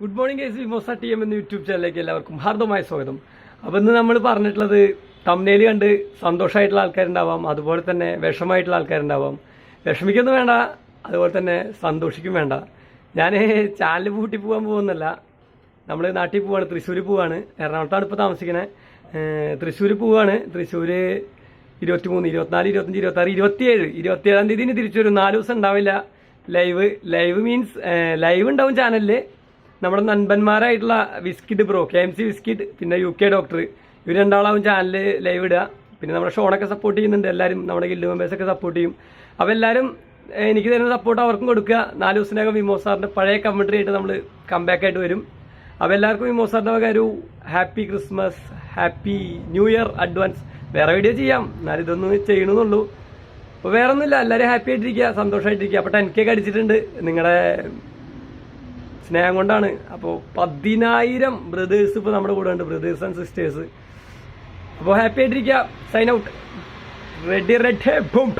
Good morning കേസ് വിമോസ T M എന്ന യൂട്യൂബ് ചാനലിലേക്ക് എല്ലാവർക്കും ഹാർദമായ സ്വാഗതം. അപ്പോൾ ഇന്ന് നമ്മൾ പറഞ്ഞിട്ടുള്ളത് തമ്നേൽ കണ്ട് സന്തോഷമായിട്ടുള്ള ആൾക്കാരുണ്ടാവാം അതുപോലെ തന്നെ വിഷമായിട്ടുള്ള ആൾക്കാരുണ്ടാവാം. വിഷമിക്കൊന്നും വേണ്ട അതുപോലെ തന്നെ സന്തോഷിക്കും വേണ്ട. ഞാൻ ചാനൽ പൂട്ടി പോകാൻ പോകുന്നില്ല നമ്മൾ നാട്ടിൽ പോവാണ് തൃശ്ശൂർ പോവാണ്. എറണാകുളത്താണ് ഇപ്പോൾ താമസിക്കുന്നത് തൃശ്ശൂർ പോവാണ്. തൃശ്ശൂർ ഇരുപത്തി മൂന്ന് ഇരുപത്തിനാല് ഇരുപത്തഞ്ച് ഇരുപത്താറ് ഇരുപത്തിയേഴ് ഇരുപത്തിയേഴാം തീയതി തിരിച്ചു വരും നാല് ദിവസം ഉണ്ടാവില്ല ലൈവ് ലൈവ് മീൻസ് ലൈവ് ഉണ്ടാവും ചാനലിൽ നമ്മുടെ നൻപന്മാരായിട്ടുള്ള Wizkid bro K M C Wizkid പിന്നെ യു കെ ഡോക്ടർ. ഇവർ രണ്ടാളാവും ചാനലിൽ ലൈവ് ഇടുക. പിന്നെ നമ്മുടെ ഷോണൊക്കെ സപ്പോർട്ട് ചെയ്യുന്നുണ്ട്. എല്ലാവരും നമ്മുടെ ഗില്ല് മെമ്പേഴ്സൊക്കെ സപ്പോർട്ട് ചെയ്യും. അപ്പോൾ എല്ലാവരും എനിക്ക് തരുന്ന സപ്പോർട്ട് അവർക്കും കൊടുക്കുക. നാല് ദിവസത്തിനകം വിമോ സാറിന്റെ പഴയ കമൻട്രി ആയിട്ട് നമ്മൾ കംബാക്ക് ആയിട്ട് വരും. അപ്പോൾ എല്ലാവർക്കും വിമോ സാറിന്റെ വക ഒരു happy Christmas happy new year advance വേറെ വീഡിയോ ചെയ്യാം. എന്നാലും ഇതൊന്നും ചെയ്യണമെന്നുള്ളൂ അപ്പോൾ വേറെ ഒന്നുമില്ല എല്ലാവരും ഹാപ്പി ആയിട്ടിരിക്കുക സന്തോഷമായിട്ടിരിക്കുക അപ്പോൾ ടെൻ കെ അടിച്ചിട്ടുണ്ട്. നിങ്ങളുടെ സ്നേഹം കൊണ്ടാണ്. അപ്പോൾ പതിനായിരം ബ്രദേഴ്സ് ഇപ്പോൾ നമ്മുടെ കൂടെ ഉണ്ട്. ബ്രദേഴ്സ് ആൻഡ് സിസ്റ്റേഴ്സ് അപ്പോൾ ഹാപ്പി ആയിട്ടിരിക്കുക sign out ready red boom